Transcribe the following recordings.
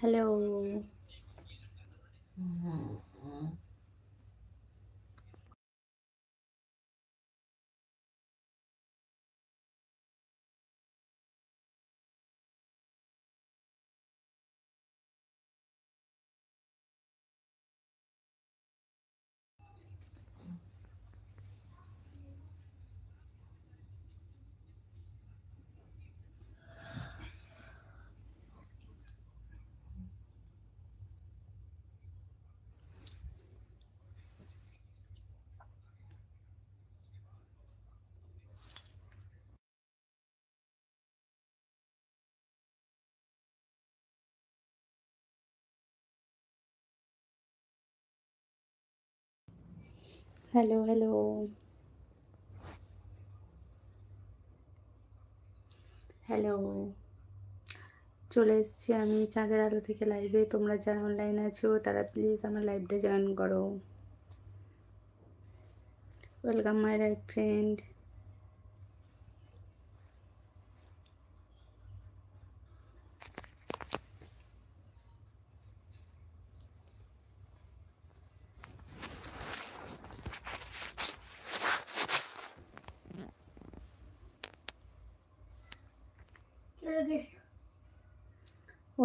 Hello hello hello. Hello. চলে এসছি আমি চাঁদের আলো থেকে লাইভে তোমরা যারা অনলাইন আছো, তারা প্লিজ আমার লাইভটা জয়েন করো। Welcome my live friend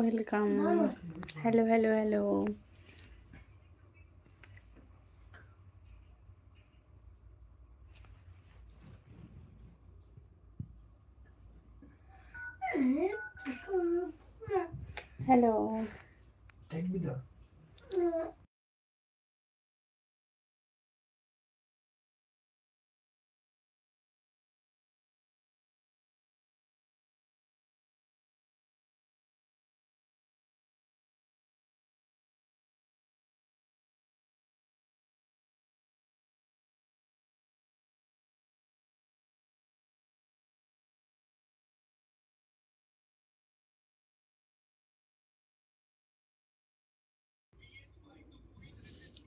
welcome hello hello hello hello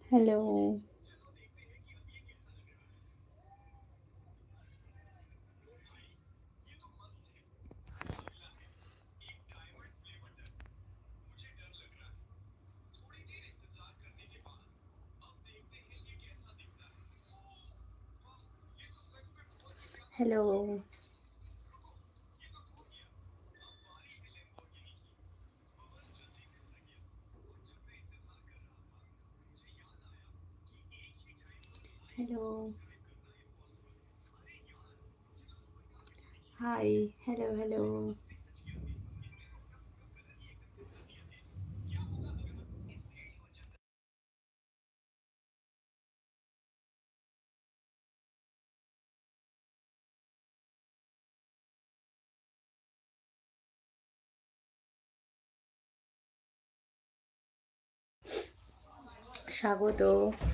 দেখবি তো hello hello hello hi hello hello স্বাগত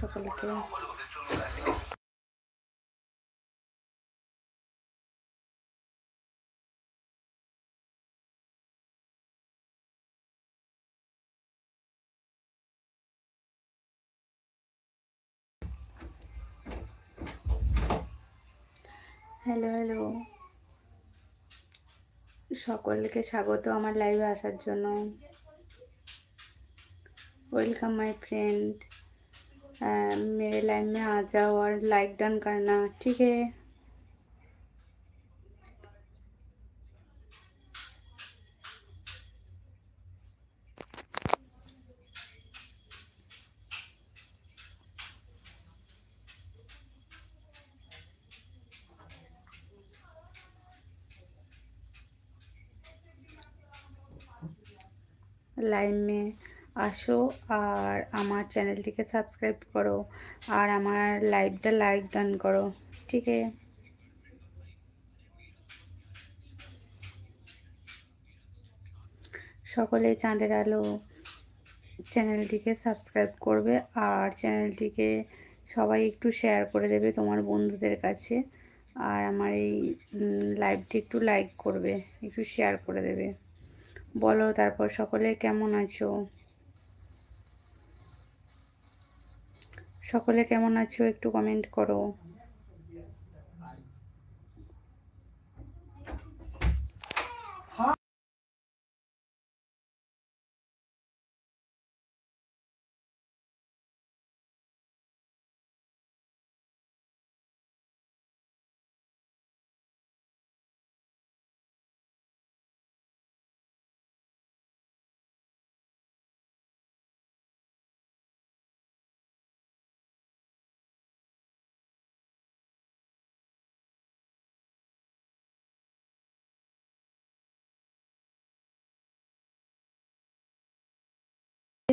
সকলকে। হ্যালো হ্যালো সকলকে স্বাগত আমার লাইভে আসার জন্য वेलकम माय फ्रेंड मेरे लाइव में आ जाओ और लाइक डन करना ठीक है লাইনে আসো আর আমার চ্যানেলটিকে সাবস্ক্রাইব করো আর আমার লাইভটা লাইক দান করো, ঠিক আছে? সকলে চাঁদের আলো চ্যানেলটিকে সাবস্ক্রাইব করবে আর চ্যানেলটিকে সবাই একটু শেয়ার করে দেবে তোমার বন্ধুদের কাছে আর আমার এই লাইভটি একটু লাইক করবে, একটু শেয়ার করে দেবে। বলো তারপর সকলে কেমন আছো? সকলে কেমন আছো একটু কমেন্ট করো।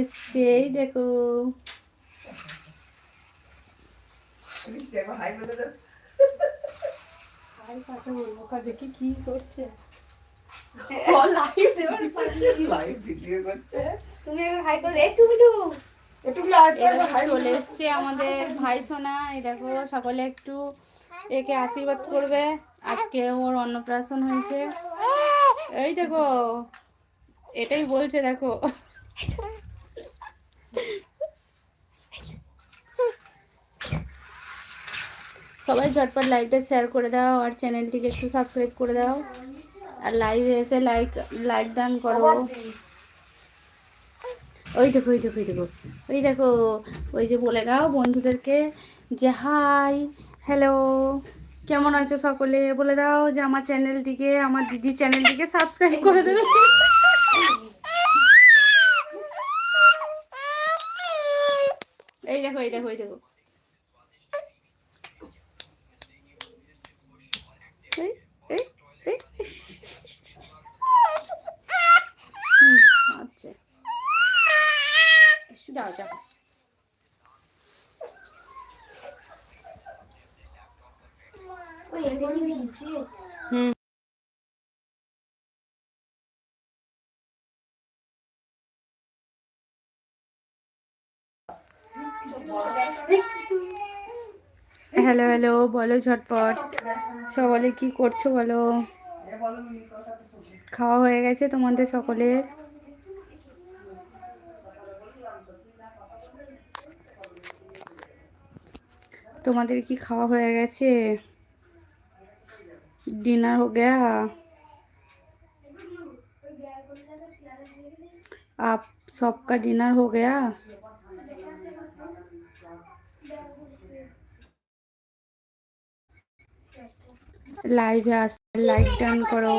এসছে এই দেখো। দেখি কি করছে? লাইভ ভিডিও করছে। তুমি হাই করে একটু একটু একটু লাইভ এই দেখো চলে এসছে আমাদের ভাই সোনা এই দেখো সকলে একটু একে আশীর্বাদ করবে। আজকে ওর অন্নপ্রাশন হয়েছে। এই দেখো এটাই বলছে দেখো। সবাই ঝটপট লাইভটা শেয়ার করে দাও আর চ্যানেলটিকে একটু সাবস্ক্রাইব করে দাও। আর লাইভে এসে লাইক লাইক ডান করো। ওই দেখো ওই দেখো ওই দেখো ওই দেখো, ওই যে বলে দাও বন্ধুদেরকে যে হাই হ্যালো কেমন আছো সকলে? বলে দাও যে আমার চ্যানেলটিকে আমার দিদি চ্যানেলটিকে সাবস্ক্রাইব করে দেবে। এই দেখো এই দেখো এই দেখো এই, এই, এই। হুম, আচ্ছা যাও যাও। হুম। হ্যালো হ্যালো, বলো ঝটপট। সকলে কি করছ বলো? খাওয়া হয়ে গেছে তোমাদের সকলের? তোমাদের কি খাওয়া হয়ে গেছে डिनर हो गया आप सबका डिनर हो गया লাইভে আস লাইক ডান করো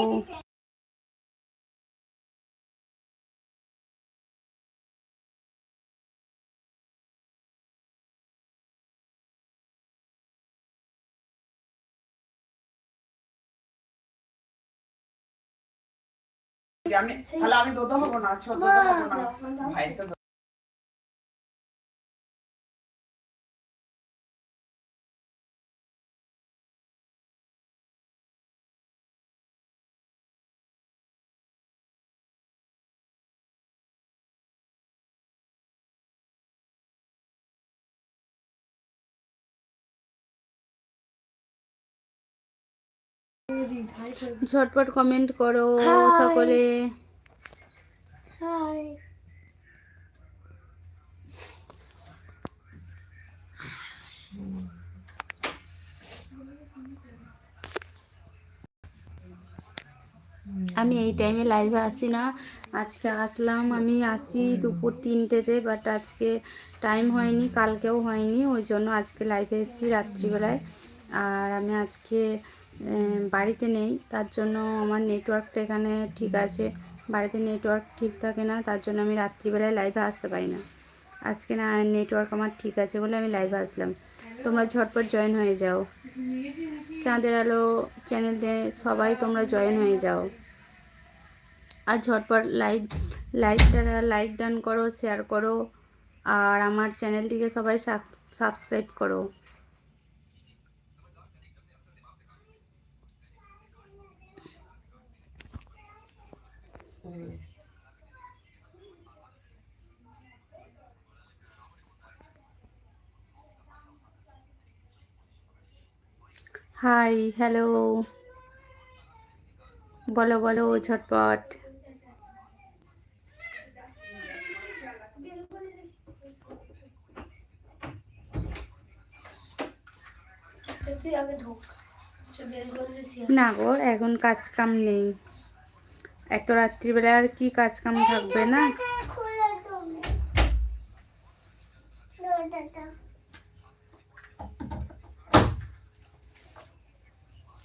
আমি তাহলে আমি দোদো হব না ছোট হব না। ভাই তো ঝটপট কমেন্ট করো সকলে। হাই আমি এই টাইমে লাইভে আসি না। আজকে আসলাম আমি আসি দুপুর তিনটেতে বাট আজকে টাইম হয়নি কালকেও হয়নি ওই জন্য আজকে লাইভে এসেছি রাত্রিবেলায়। আর আমি আজকে বাড়িতে নেই। তার জন্য আমার নেটওয়ার্কটা এখানে ঠিক আছে। বাড়িতে নেটওয়ার্ক ঠিক থাকে না, তার জন্য আমি রাত্রিবেলায় লাইভে আসতে পারি না। আজকে না নেটওয়ার্ক আমার ঠিক আছে বলে আমি লাইভে আসলাম। তোমরা ঝটপট জয়েন হয়ে যাও। চাঁদের আলো চ্যানেলে সবাই তোমরা জয়েন হয়ে যাও। আর ঝটপট লাইভ লাইভটা লাইক ডান করো শেয়ার করো। আর আমার চ্যানেলটিকে সবাই সাবস্ক্রাইব করো। হাই হ্যালো বলো বলো, ঝটপট। না গো, এখন কাজ কাম নেই। এত রাত্রিবেলা আর কি কাজ কাম থাকবে না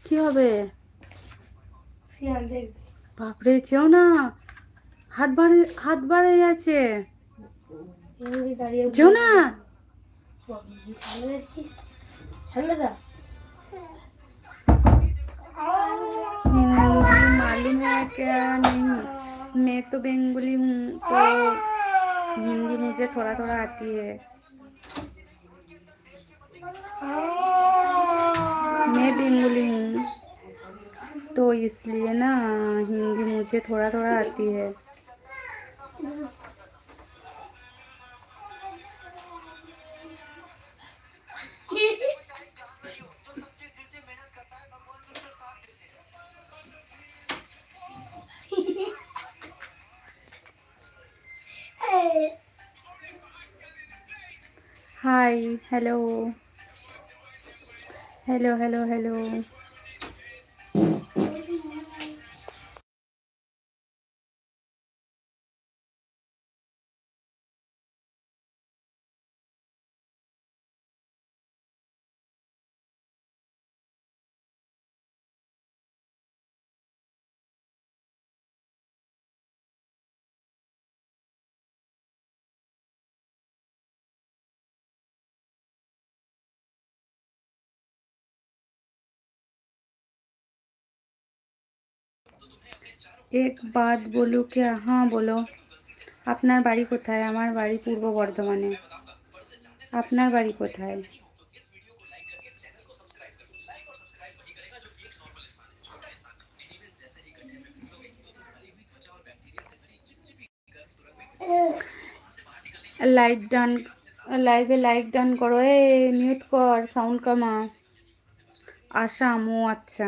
কি হবে শিয়াল দেখবে বাপরে যেও না হাত বাড়ে হাত বাড়ে যাচ্ছে এমনি দাঁড়িয়ে যেও না ঠান্ডা দেখছিস ঠান্ডা দা हिंदी मालूम है क्या नहीं मैं तो बेंगोली हूँ तो हिंदी मुझे थोड़ा थोड़ा आती है मैं बेंगोली हूँ तो इसलिए ना हिंदी मुझे थोड़ा थोड़ा आती है। Hi hello hello hello hello এক বাদ বলুকে হ্যাঁ বলো। আপনার বাড়ি কোথায়? আমার বাড়ি পূর্ব বর্ধমানে। আপনার বাড়ি কোথায়? লাইট ডান লাইভে লাইক ডান করো। এ মিউট কর সাউন্ড কমা। আসাম ও আচ্ছা।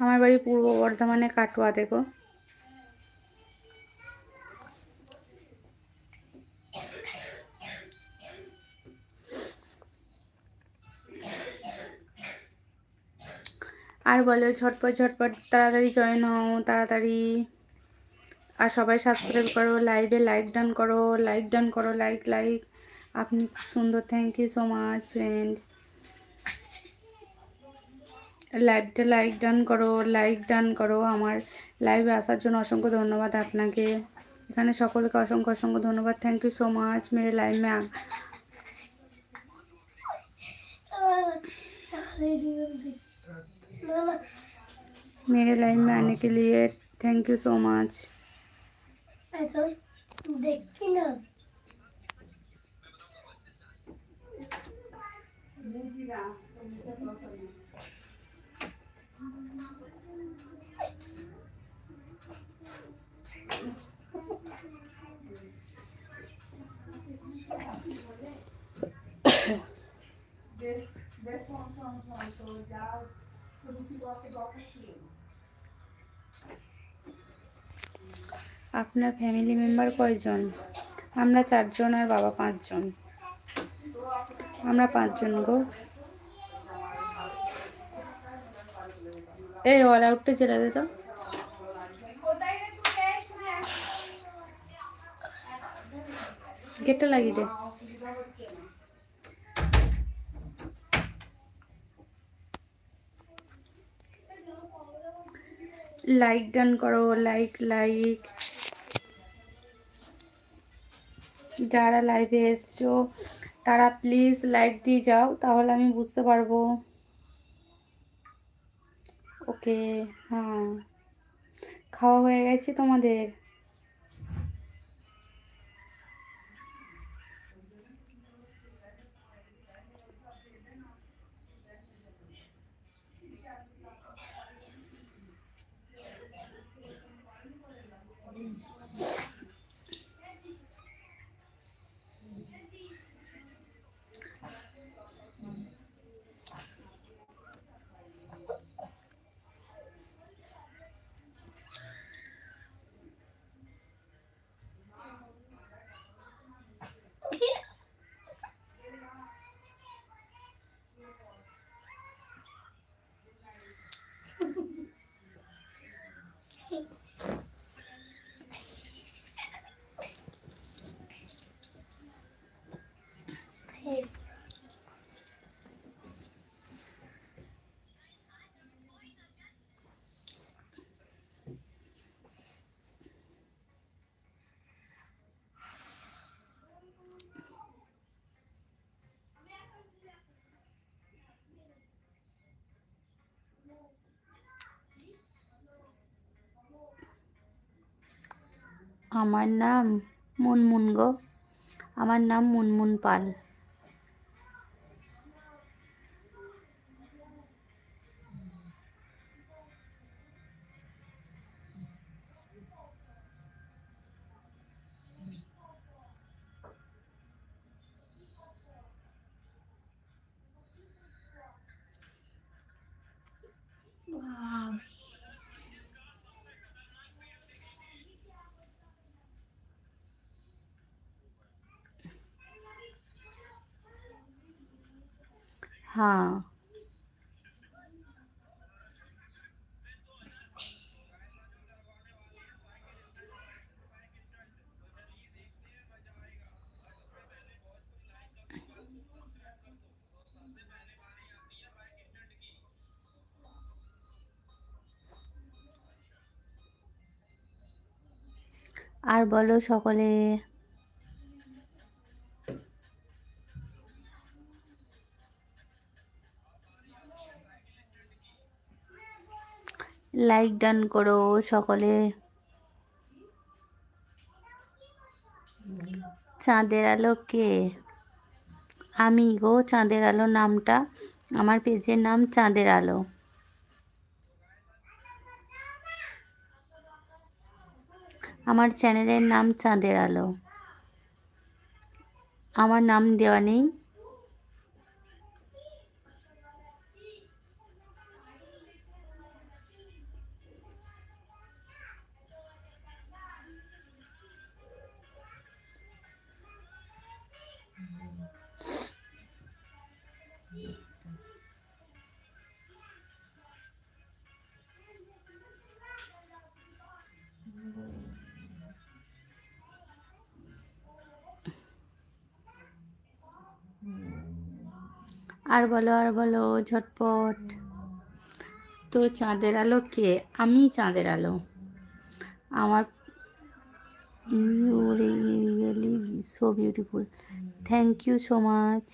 আমার বাড়ি পূর্ব বর্ধমানে কাটোয়া, দেখো। আর বলো, ঝটপট ঝটপট, তাড়াতাড়ি জয়েন হও, তাড়াতাড়ি। আর সবাই সাবস্ক্রাইব করো লাইভে লাইক ডান করো লাইক ডান করো লাইক লাইক আপনি সুন্দর thank you so much friend লাইভটা লাইক ডান করো লাইক ডান করো আমার লাইভে আসার জন্য অসংখ্য ধন্যবাদ আপনাকে এখানে সকলকে অসংখ্য অসংখ্য ধন্যবাদ থ্যাংক ইউ সো মাচ মেরে লাইভ মে আ- मेरे लाइव में आने के लिए थैंक यू सो मच ऐसा देखी ना আপনার ফ্যামিলি মেম্বার কয়জন? আমরা চারজন আর বাবা পাঁচজন। আমরা পাঁচজন গো। এই অল আউটটা জেলা দে তো। গেটটা লাগিয়ে দে। লাইক ডান করো লাইক লাইক যারা লাইভে এসছো, তারা প্লিজ লাইক দিয়ে যাও, তাহলে আমি বুঝতে পারব। ওকে হ্যাঁ। খাওয়া হয়ে গেছে তোমাদের? আমার নাম মুনমুন গো। আমার নাম মুনমুন পাল। हाँ। আর বলো সকলে লাইক ডান করো সকলে। চাঁদের আলো কে আমি গো চাঁদের আলো নামটা, আমার পেজের নাম চাঁদের আলো। আমার চ্যানেলের নাম চাঁদের আলো। আমার নাম দেওয়া নেই। আর বলো আর বলো, ঝটপট। তো চাঁদের আলো কে? আমি চাঁদের আলো। আমার so beautiful. Thank you so much.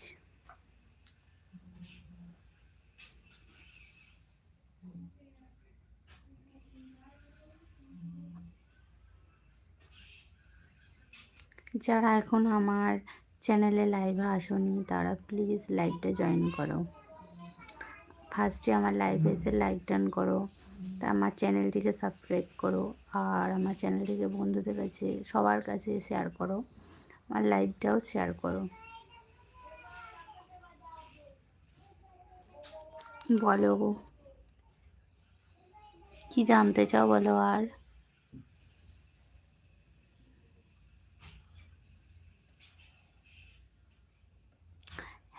যারা এখন আমার চ্যানেলে লাইভে আসনি, তারা প্লিজ লাইভটা জয়েন করো। ফার্স্টে আমার লাইভে এসে লাইক ডান করো আমার চ্যানেলটিকে সাবস্ক্রাইব করো, আর আমার চ্যানেলটিকে বন্ধুদের কাছে, সবার কাছে শেয়ার করো, আমার লাইভটাও শেয়ার করো। বলো কি জানতে চাও বলো আর?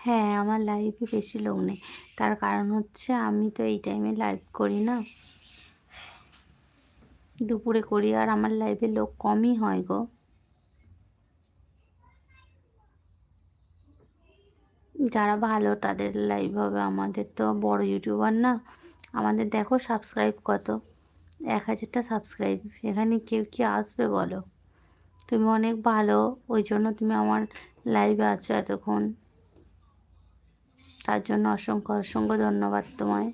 হ্যাঁ আমার লাইভে বেশি লোক নেই। তার কারণ হচ্ছে আমি তো এই টাইমে লাইভ করি না। দুপুরে করি আর আমার লাইভে লোক কমই হয় গো। যারা ভালো তাদের লাইভ হবে। আমাদের তো বড় ইউটিউবার না। আমাদের দেখো সাবস্ক্রাইব কত? এক হাজারটা সাবস্ক্রাইব এখানে কেউ কি আসবে বলো? তুমি অনেক ভালো। ওই জন্য তুমি আমার লাইভে আছো এতক্ষণ। তার জন্য অসংখ্য অসংখ্য ধন্যবাদ তোমায়।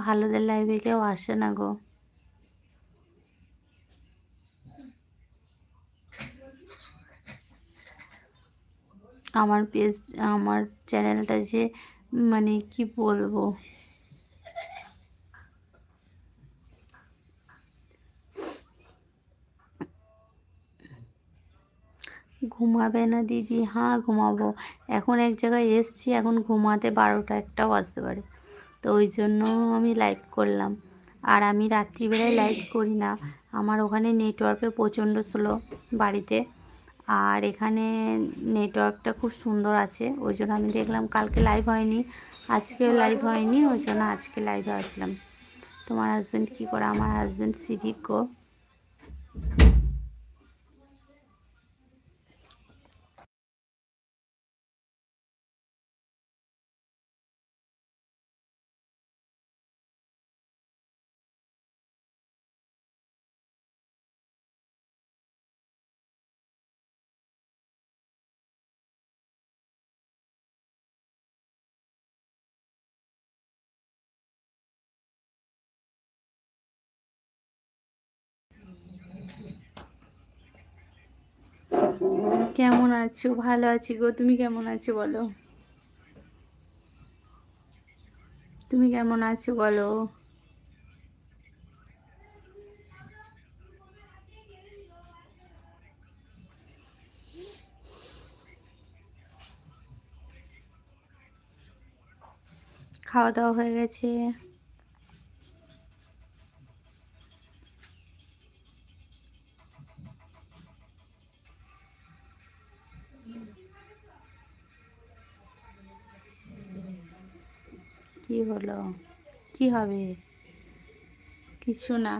ভালোদের লাইভে কেউ আসে না গো। আমার পেজ আমার চ্যানেলটা যে মানে কি বলব? ঘুমাবে না দিদি? হ্যাঁ ঘুমাবো। এখন এক জায়গায় এসছি, এখন ঘুমাতে বারোটা একটাও বাজতে পারে। তো ওই জন্য আমি লাইভ করলাম। আর আমি রাত্রিবেলায় লাইভ করি না। আমার ওখানে নেটওয়ার্কের প্রচণ্ড স্লো বাড়িতে। আর এখানে নেটওয়ার্কটা খুব সুন্দর আছে। ওই জন্য আমি দেখলাম কালকে লাইভ হয়নি, আজকেও লাইভ হয়নি, ওই জন্য আজকে লাইভে আসলাম। তোমার হাজব্যান্ড কী করে? আমার হাজব্যান্ড সিভিক কেমন আছো? ভালো আছি গো। তুমি কেমন আছো বলো? তুমি কেমন আছো বলো? খাওয়া দাওয়া হয়ে গেছে? কি হলো? কি হবে? কিছু না।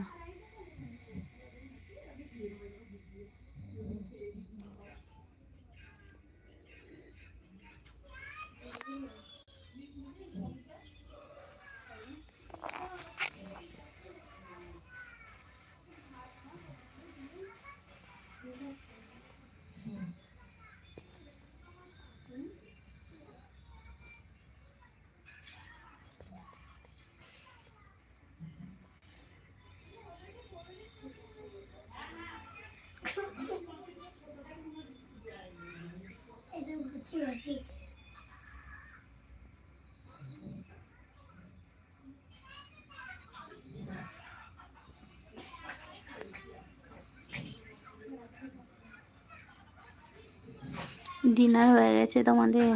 ডিনার হয়ে গেছে তোমাদের।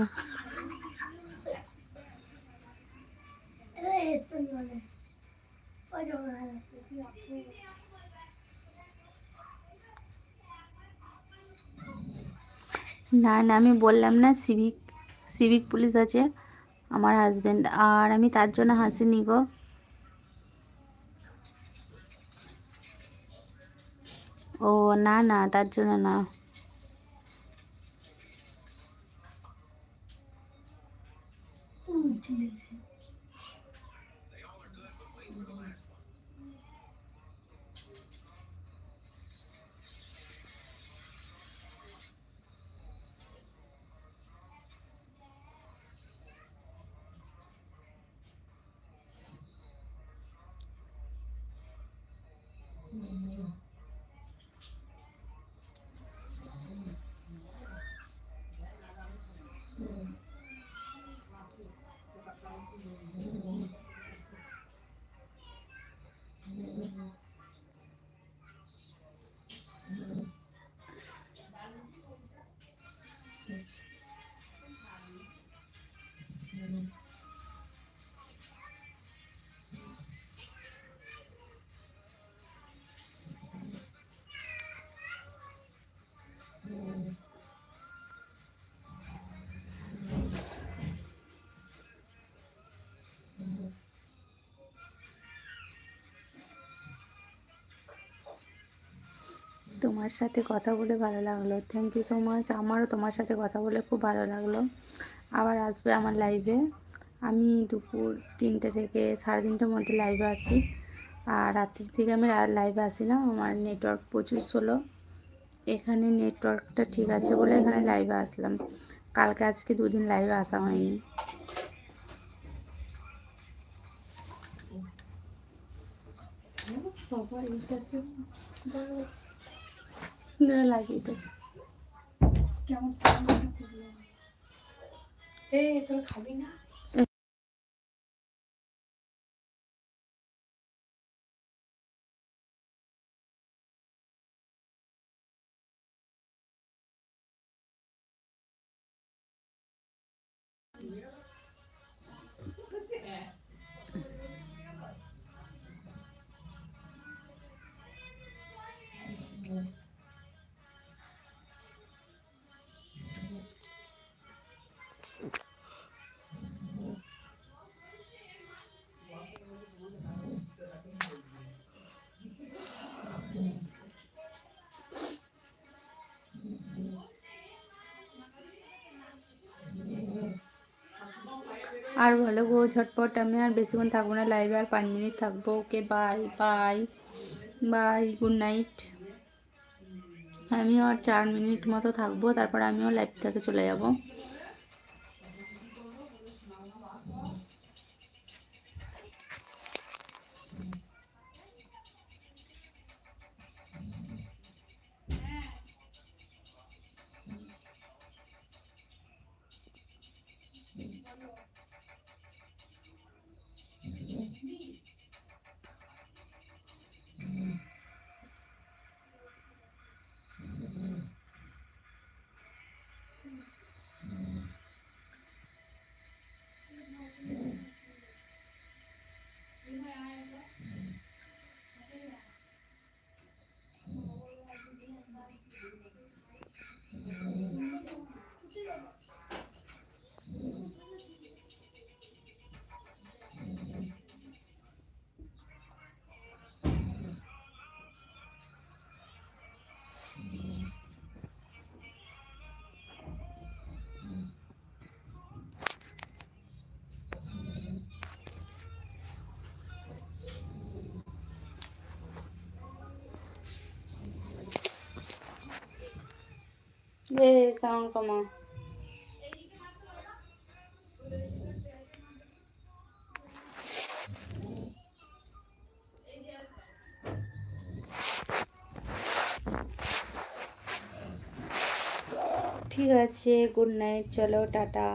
না না, আমি বললাম না সিভিক সিভিক পুলিশ আছে, আমার হাজবেন্ড আর আমি তার জন্য হাসিনি গো। ও, না না, তার জন্য না। তোমার সাথে কথা বলে ভালো লাগল। থ্যাংক ইউ সো মাচ আমারও তোমার সাথে কথা বলে খুব ভালো লাগল। আবার আসবে আমার লাইভে আমি দুপুর তিনটে থেকে সাড়ে তিনটের মধ্যে লাইভে আসি আর রাত্রির থেকে আমি লাইভে আসি না। আমার নেটওয়ার্ক প্রচুর স্লো এখানে নেটওয়ার্কটা ঠিক আছে বলে এখানে লাইভে আসলাম। কালকে আজকে দুদিন লাইভে আসা হয়নি। ধরে লাগিয়ে তো কেমন? এই তোর খাবি না? আর বলো গো, ঝটপট। আমি আর বেশিক্ষণ থাকব না লাইভে আর পাঁচ মিনিট থাকব। Okay bye bye bye good night আমিও আর চার মিনিট মতো থাকব, তারপর আমিও লাইভ থেকে চলে যাব। এ সাউন্ড কমা ঠিক আছে গুড নাইট চলো টাটা।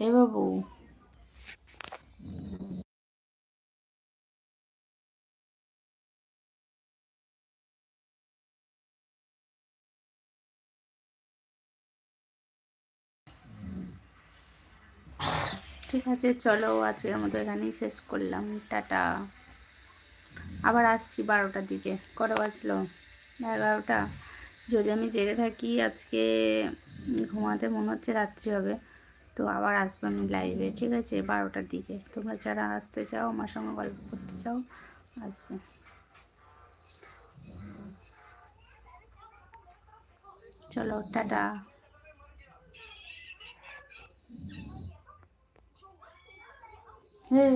এ বাবু ঠিক আছে, চলো, আজকের মতো এখানেই শেষ করলাম। টাটা। আবার আসছি বারোটার দিকে। কটা বাজলো? এগারোটা। যদি আমি জেগে থাকি, আজকে ঘুমাতে মনে হচ্ছে রাত্রি হবে। তো আবার আসব আমি লাইভে ঠিক আছে? বারোটার দিকে। তোমরা যারা আসতে চাও, আমার সঙ্গে গল্প করতে চাও, আসবে। চলো, টাটা। হে